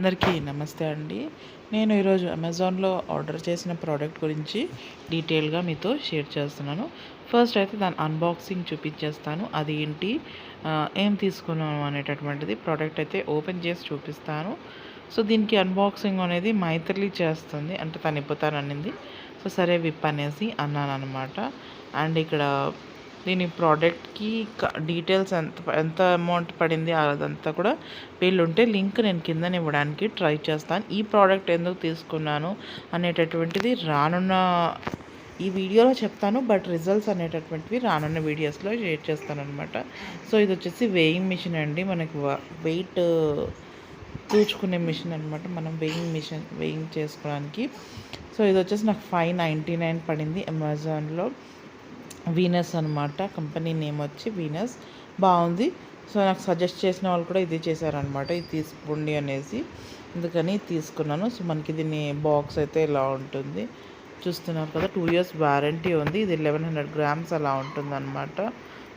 అందరికీ నమస్తే అండి. నేను ఈరోజు అమెజాన్లో ఆర్డర్ చేసిన ప్రోడక్ట్ గురించి డీటెయిల్గా మీతో షేర్ చేస్తున్నాను. ఫస్ట్ అయితే దాని అన్బాక్సింగ్ చూపించేస్తాను. అది ఏంటి? ఏం తీసుకున్నాను అనేటటువంటిది ప్రోడక్ట్ అయితే ఓపెన్ చేసి చూపిస్తాను. సో దీనికి అన్బాక్సింగ్ అనేది మైత్రి చేస్తుంది. అంటే తను ఇప్పుతాననింది. సో సరే విప్ అనేసి అన్నాను అనమాట అండ్ ఇక్కడ దీని ప్రోడక్ట్కి డీటెయిల్స్ ఎంత ఎంత అమౌంట్ పడింది అదంతా కూడా వీళ్ళుంటే లింక్ నేను కిందన ఇవ్వడానికి ట్రై చేస్తాను. ఈ ప్రోడక్ట్ ఎందుకు తీసుకున్నాను అనేటటువంటిది రానున్న ఈ వీడియోలో చెప్తాను బట్ రిజల్ట్స్ అనేటటువంటివి రానున్న వీడియోస్లో షేర్ చేస్తాను అనమాట సో ఇది వచ్చేసి వేయింగ్ మిషన్ అండి. మనకి వెయిట్ తూచుకునే మిషన్ అనమాట మనం వెయింగ్ మిషన్ వెయింగ్ చేసుకోవడానికి. సో ఇది వచ్చేసి నాకు ఫైవ్ నైంటీ నైన్ పడింది అమెజాన్లో వీనస్ అనమాట కంపెనీ నేమ్ వచ్చి వీనస్ బాగుంది. సో నాకు సజెస్ట్ చేసిన వాళ్ళు కూడా ఇది చేశారనమాట ఇది తీసుకోండి అనేసి. అందుకని తీసుకున్నాను. సో మనకి దీని బాక్స్ అయితే ఇలా ఉంటుంది. చూస్తున్నారు కదా టూ ఇయర్స్ వారంటీ ఉంది. ఇది లెవెన్ హండ్రెడ్ గ్రామ్స్ అలా ఉంటుంది అనమాట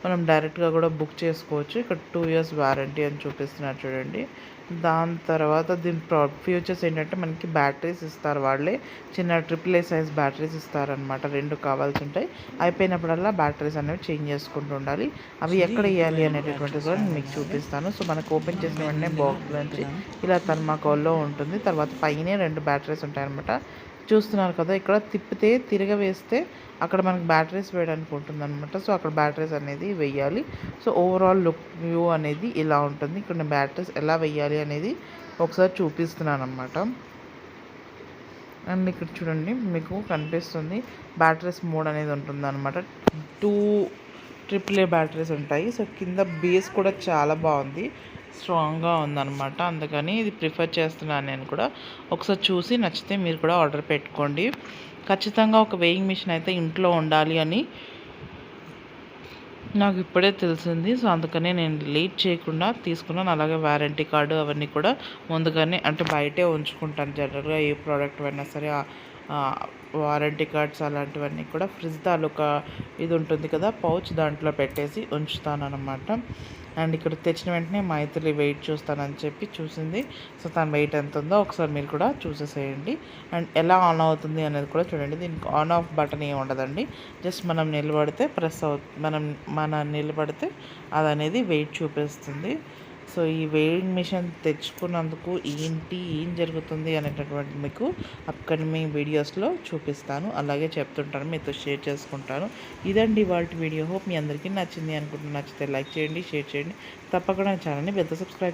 మనం డైరెక్ట్గా కూడా బుక్ చేసుకోవచ్చు. ఇక్కడ టూ ఇయర్స్ వారంటీ అని చూపిస్తున్నారు చూడండి. దాని తర్వాత దీని ప్రో ఫ్యూచర్స్ ఏంటంటే మనకి బ్యాటరీస్ ఇస్తారు వాళ్ళే. చిన్న ట్రిపుల్ ఏ సైజ్ బ్యాటరీస్ ఇస్తారనమాట రెండు కావాల్సి ఉంటాయి. అయిపోయినప్పుడల్లా బ్యాటరీస్ అనేవి చేంజ్ చేసుకుంటూ ఉండాలి. అవి ఎక్కడ వేయాలి అనేటటువంటిది కూడా నేను మీకు చూపిస్తాను. సో మనకు ఓపెన్ చేసిన వెంటనే బాక్స్ నుంచి ఇలా థర్మాకోల్లో ఉంటుంది. తర్వాత పైనే రెండు బ్యాటరీస్ ఉంటాయన్నమాట. చూస్తున్నారు కదా ఇక్కడ తిప్పితే తిరగవేస్తే అక్కడ మనకి బ్యాటరీస్ వేయడానికి ఉంటుంది అనమాట సో అక్కడ బ్యాటరీస్ అనేది వెయ్యాలి సో ఓవరాల్ లుక్ వ్యూ అనేది ఇలా ఉంటుంది. ఇక్కడ బ్యాటరీస్ ఎలా వెయ్యాలి అనేది ఒకసారి చూపిస్తున్నాను అనమాట అండ్ ఇక్కడ చూడండి మీకు కనిపిస్తుంది బ్యాటరీస్ మోడ్ అనేది ఉంటుంది అనమాట టూ ట్రిపుల్ ఏ బ్యాటరీస్ ఉంటాయి. సో కింద బేస్ కూడా చాలా బాగుంది. స్ట్రాంగ్గా ఉందన్నమాట. అందుకని ఇది ప్రిఫర్ చేస్తున్నాను నేను కూడా. ఒకసారి చూసి నచ్చితే మీరు కూడా ఆర్డర్ పెట్టుకోండి. ఖచ్చితంగా ఒక వెయింగ్ మిషన్ అయితే ఇంట్లో ఉండాలి అని నాకు ఇప్పుడే తెలిసింది. సో అందుకనే నేను లేట్ చేయకుండా తీసుకున్నాను. అలాగే వారంటీ కార్డు అవన్నీ కూడా ముందుగానే అంటే బయటే ఉంచుకుంటాను. జనరల్గా ఏ ప్రోడక్ట్ అయినా సరే వారంటీ కార్డ్స్ అలాంటివన్నీ కూడా ఫ్రిడ్జ్ తాలూకా ఇది ఉంటుంది కదా పౌచ్ దాంట్లో పెట్టేసి ఉంచుతాను అనమాట అండ్ ఇక్కడ తెచ్చిన వెంటనే మైత్రి వెయిట్ చూస్తానని చెప్పి చూసింది. సో తన వెయిట్ ఎంత ఉందో ఒకసారి మీరు కూడా చూసేసేయండి. అండ్ ఎలా ఆన్ అవుతుంది అనేది కూడా చూడండి. దీనికి ఆన్ ఆఫ్ బటన్ ఏమి ఉండదండి. జస్ట్ మనం నిలబడితే ప్రెస్ అవు మనం మన నిలబడితే అది అనేది వెయిట్ చూపిస్తుంది. సో ఈ వెయింగ్ మిషన్ తెచ్చుకున్నందుకు ఏంటి ఏం జరుగుతుంది అనేటటువంటి మీకు అప్కమింగ్ వీడియోస్లో చూపిస్తాను. అలాగే చెప్తుంటాను మీతో షేర్ చేసుకుంటాను. ఇదండి వాళ్ళ వీడియో హోప్ మీ అందరికీ నచ్చింది అనుకుంటున్నాను నచ్చితే లైక్ చేయండి షేర్ చేయండి. తప్పకుండా ఛానల్ని పెద్ద సబ్స్క్రైబ్